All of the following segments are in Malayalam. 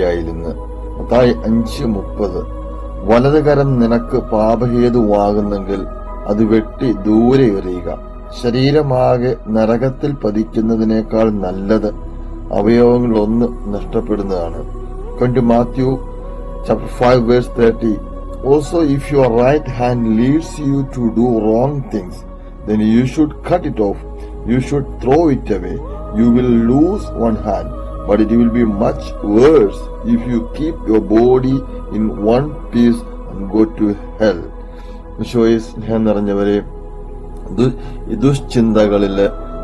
ഹല്ലേലിയായിരുന്നു മത്തായി അഞ്ച് മുപ്പത്. വലതുകരം നിനക്ക് പാപഹേതുവാകുന്നെങ്കിൽ അത് വെട്ടി ദൂരെ എറിയുക. ശരീരമാകെ നരകത്തിൽ പതിക്കുന്നതിനേക്കാൾ നല്ലത് അവയവങ്ങൾ ഒന്ന് നഷ്ടപ്പെടുന്നതാണ്. കൊണ്ട് Matthew chapter 5 verse 30 also if your right hand leads you to do wrong things then you should cut it off. You should throw it away. You will lose one hand. But it will be much worse if you keep your body in one piece and go to hell ഈശോയെ സ്നേഹം നിറഞ്ഞവരെ ദു- ഈ ദുശ്ചിന്തകളിൽ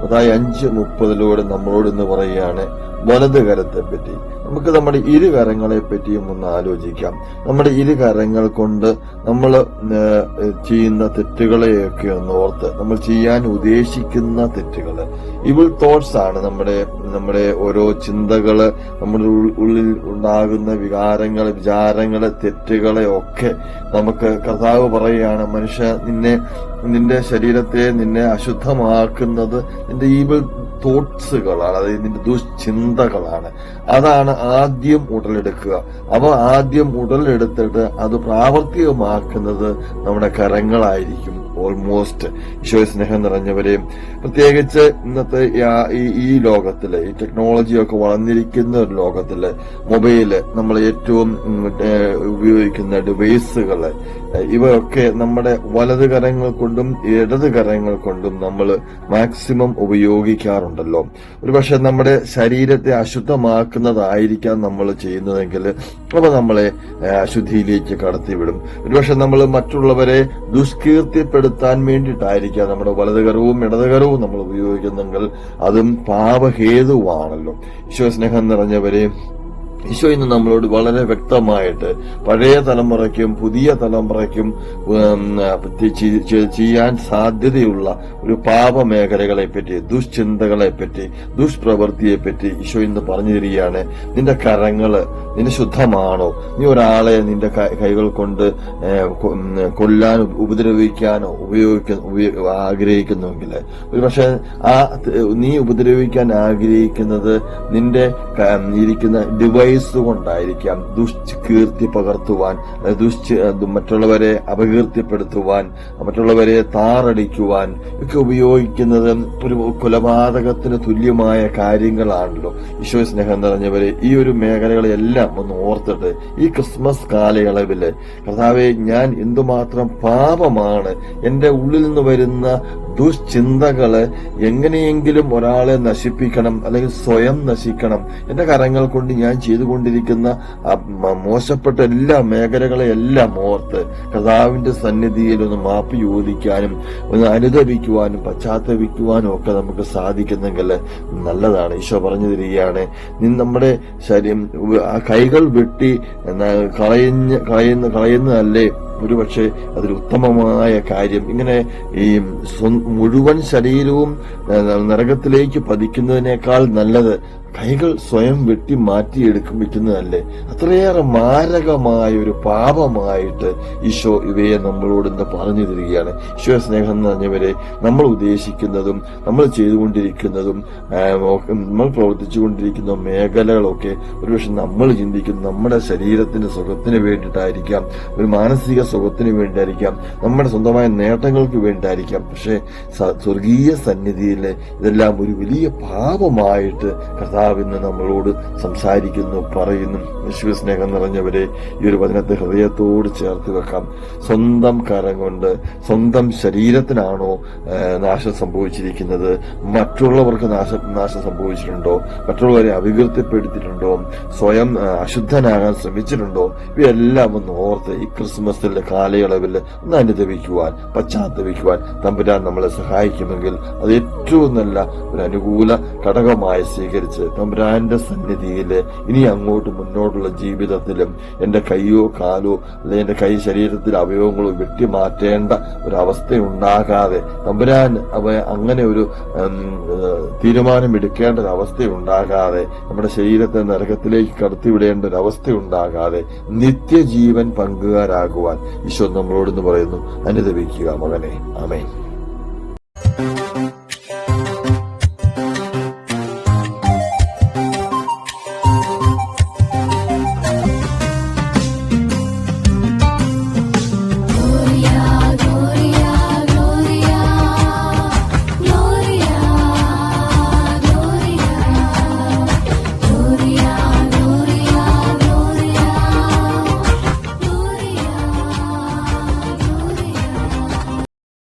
അതായത് അഞ്ച് മുപ്പതിലൂടെ നമ്മളോട് ഇന്ന് പറയുകയാണ് വലത് കരത്തെ പറ്റി നമുക്ക് നമ്മുടെ ഇരു കരങ്ങളെ പറ്റിയും ഒന്ന് ആലോചിക്കാം. നമ്മുടെ ഇരു കരങ്ങൾ കൊണ്ട് നമ്മൾ ചെയ്യുന്ന തെറ്റുകളെയൊക്കെ ഒന്ന് ഓർത്ത് നമ്മൾ ചെയ്യാൻ ഉദ്ദേശിക്കുന്ന തെറ്റുകൾ ഇവിൾ തോട്ട്സ് ആണ് നമ്മുടെ നമ്മുടെ ഓരോ ചിന്തകൾ നമ്മുടെ ഉള്ളിൽ ഉണ്ടാകുന്ന വികാരങ്ങൾ വിചാരങ്ങൾ തെറ്റുകളെ ഒക്കെ നമുക്ക് കർത്താവ് പറയുകയാണ് മനുഷ്യ നിന്നെ നിന്റെ ശരീരത്തെ നിന്നെ അശുദ്ധമാക്കുന്നത് നിന്റെ ഈവിൾ തോട്ട്സുകളാണ് അതായത് നിന്റെ ദുശ്ചിന്തകളാണ്. അതാണ് ആദ്യം ഉടലെടുക്കുക. അവ ആദ്യം ഉടലെടുത്തിട്ട് അത് പ്രാവർത്തികമാക്കുന്നത് നമ്മുടെ കരങ്ങളായിരിക്കും. ഓൾമോസ്റ്റ് ഈശോ സ്നേഹം നിറഞ്ഞവരെ. പ്രത്യേകിച്ച് ഇന്നത്തെ ഈ- ലോകത്തിൽ ഈ ടെക്നോളജിയൊക്കെ വളർന്നിരിക്കുന്ന ഒരു ലോകത്തിൽ മൊബൈൽ നമ്മൾ ഏറ്റവും ഉപയോഗിക്കുന്ന ഡിവൈസുകൾ ഇവയൊക്കെ നമ്മുടെ വലത് കരങ്ങൾ കൊണ്ടും ഇടത് കരങ്ങൾ കൊണ്ടും നമ്മൾ മാക്സിമം ഉപയോഗിക്കാറുണ്ടല്ലോ. ഒരുപക്ഷെ നമ്മുടെ ശരീരത്തെ അശുദ്ധമാക്കുന്നതായിരിക്കാം നമ്മൾ ചെയ്യുന്നതെങ്കിൽ അവ നമ്മളെ അശുദ്ധിയിലേക്ക് കടത്തിവിടും. ഒരുപക്ഷെ നമ്മൾ മറ്റുള്ളവരെ ദുഷ്കീർത്തിപ്പെടുത്താൻ വേണ്ടിയിട്ടായിരിക്കാം നമ്മുടെ വലതുകരവും ഇടതുകരവും നമ്മൾ ഉപയോഗിക്കുന്നെങ്കിൽ അതും പാപഹേതുവാണല്ലോ. സ്നേഹം നിറഞ്ഞവരെ ഈശോ ഇന്ന് നമ്മളോട് വളരെ വ്യക്തമായിട്ട് പഴയ തലമുറയ്ക്കും പുതിയ തലമുറയ്ക്കും ചെയ്യാൻ സാധ്യതയുള്ള ഒരു പാപ മേഖലകളെ പറ്റി ദുഷ്ചിന്തകളെ പറ്റി ദുഷ്പ്രവൃത്തിയെ പറ്റി ഈശോ ഇന്ന് പറഞ്ഞു തരികയാണ്. നിന്റെ കരങ്ങൾ നിന്റെ ശുദ്ധമാണോ? നീ ഒരാളെ നിന്റെ കൈകൾ കൊണ്ട് കൊല്ലാൻ ഉപദ്രവിക്കാനോ ഉപയോഗിക്കുന്ന ഉപയോ- ആഗ്രഹിക്കുന്നുവെങ്കിൽ ഒരുപക്ഷെ ആ നീ ഉപദ്രവിക്കാൻ ആഗ്രഹിക്കുന്നത് നിന്റെ ഇരിക്കുന്ന ഡിവൈസ് കൊണ്ടായിരിക്കാം ദുഷ്കീർത്തി പകർത്തുവാൻ ദുഷ് മറ്റുള്ളവരെ അപകീർത്തിപ്പെടുത്തുവാൻ മറ്റുള്ളവരെ താറടിക്കുവാൻ ഒക്കെ ഉപയോഗിക്കുന്നത് ഒരു കൊലപാതകത്തിന് തുല്യമായ കാര്യങ്ങളാണല്ലോ. ഈശോ സ്നേഹം നിറഞ്ഞവരെ ഈ ഒരു മേഖലകളെല്ലാം ഒന്ന് ഓർത്തിട്ട് ഈ ക്രിസ്മസ് കാലയളവിൽ കർത്താവെ ഞാൻ എന്തുമാത്രം പാപമാണ് എന്റെ ഉള്ളിൽ നിന്ന് വരുന്ന ദുശ്ചിന്തകൾ എങ്ങനെയെങ്കിലും ഒരാളെ നശിപ്പിക്കണം അല്ലെങ്കിൽ സ്വയം നശിക്കണം. എന്റെ കരങ്ങൾ കൊണ്ട് ഞാൻ ചെയ്തുകൊണ്ടിരിക്കുന്ന മോശപ്പെട്ട എല്ലാ മേഖലകളെ എല്ലാം ഓർത്ത് കഥാവിന്റെ സന്നിധിയിൽ ഒന്ന് മാപ്പ് ചോദിക്കാനും ഒന്ന് അനുദപിക്കുവാനും പശ്ചാത്തപിക്കുവാനും ഒക്കെ നമുക്ക് സാധിക്കുന്നെങ്കിൽ നല്ലതാണ്. ഈശോ പറഞ്ഞു തരികയാണ് നമ്മുടെ ശരീരം കൈകൾ വെട്ടി കളയുന്ന കളയുന്നതല്ലേ? ഒരുപക്ഷെ അതൊരു ഉത്തമമായ കാര്യം. ഇങ്ങനെ ഈ മുഴുവൻ ശരീരവും നരകത്തിലേക്ക് പതിക്കുന്നതിനേക്കാൾ നല്ലത് കൈകൾ സ്വയം വെട്ടി മാറ്റിയെടുക്കും പറ്റുന്നതല്ലേ അത്രയേറെ മാരകമായ ഒരു പാപമായിട്ട് ഈശോ ഇവയെ നമ്മളോട് എന്താ പറഞ്ഞു തരികയാണ്. ഈശോ സ്നേഹം നിറഞ്ഞവരെ നമ്മൾ ഉദ്ദേശിക്കുന്നതും നമ്മൾ ചെയ്തുകൊണ്ടിരിക്കുന്നതും നമ്മൾ പ്രവർത്തിച്ചു നമ്മൾ പ്രവർത്തിച്ചുകൊണ്ടിരിക്കുന്ന മേഖലകളൊക്കെ ഒരുപക്ഷെ നമ്മൾ ചിന്തിക്കുന്ന നമ്മുടെ ശരീരത്തിന്റെ സുഖത്തിന് വേണ്ടിയിട്ടായിരിക്കാം ഒരു മാനസിക സുഖത്തിന് വേണ്ടിയായിരിക്കാം നമ്മുടെ സ്വന്തമായ നേട്ടങ്ങൾക്ക് വേണ്ടിയായിരിക്കാം. പക്ഷേ സ്വർഗീയ സന്നിധിയിൽ ഇതെല്ലാം ഒരു വലിയ പാപമായിട്ട് ഇന്ന് നമ്മളോട് സംസാരിക്കുന്നു പറയുന്നു. വിശ്വസ്നേഹം നിറഞ്ഞവരെ ഈ ഒരു വചനത്തെ ഹൃദയത്തോട് ചേർത്ത് വെക്കാം. സ്വന്തം കരം കൊണ്ട് സ്വന്തം ശരീരത്തിനാണോ നാശം സംഭവിച്ചിരിക്കുന്നത്? മറ്റുള്ളവർക്ക് നാശം നാശം സംഭവിച്ചിട്ടുണ്ടോ? മറ്റുള്ളവരെ അപകീർത്തിപ്പെടുത്തിയിട്ടുണ്ടോ സ്വയം അശുദ്ധനാകാൻ ശ്രമിച്ചിട്ടുണ്ടോ? ഇവയെല്ലാം ഒന്ന് ഓർത്ത് ഈ ക്രിസ്മസിന്റെ കാലയളവിൽ ഒന്ന് അനുദപിക്കുവാൻ പശ്ചാത്തപിക്കുവാൻ തമ്പുരാൻ നമ്മളെ സഹായിക്കുമെങ്കിൽ അത് ഏറ്റവും നല്ല ഒരു അനുകൂല ഘടകമായി സ്വീകരിച്ച് തമ്പുരാന്റെ സന്നിധിയിൽ ഇനി അങ്ങോട്ട് മുന്നോട്ടുള്ള ജീവിതത്തിലും എന്റെ കൈയോ കാലോ അല്ലെങ്കിൽ എന്റെ കൈ ശരീരത്തിലെ അവയവങ്ങളോ വെട്ടിമാറ്റേണ്ട ഒരു ഉണ്ടാകാതെ തമ്പുരാൻ അവ അങ്ങനെ ഒരു തീരുമാനമെടുക്കേണ്ട ഒരു അവസ്ഥ ഉണ്ടാകാതെ നമ്മുടെ ശരീരത്തെ നരകത്തിലേക്ക് കടത്തിവിടേണ്ട ഒരു അവസ്ഥ ഉണ്ടാകാതെ നിത്യജീവൻ പങ്കുകാരാകുവാൻ ഈശോ നമ്മളോടെന്ന് പറയുന്നു അനുദവിക്കുക മകനെ. ആമേൻ.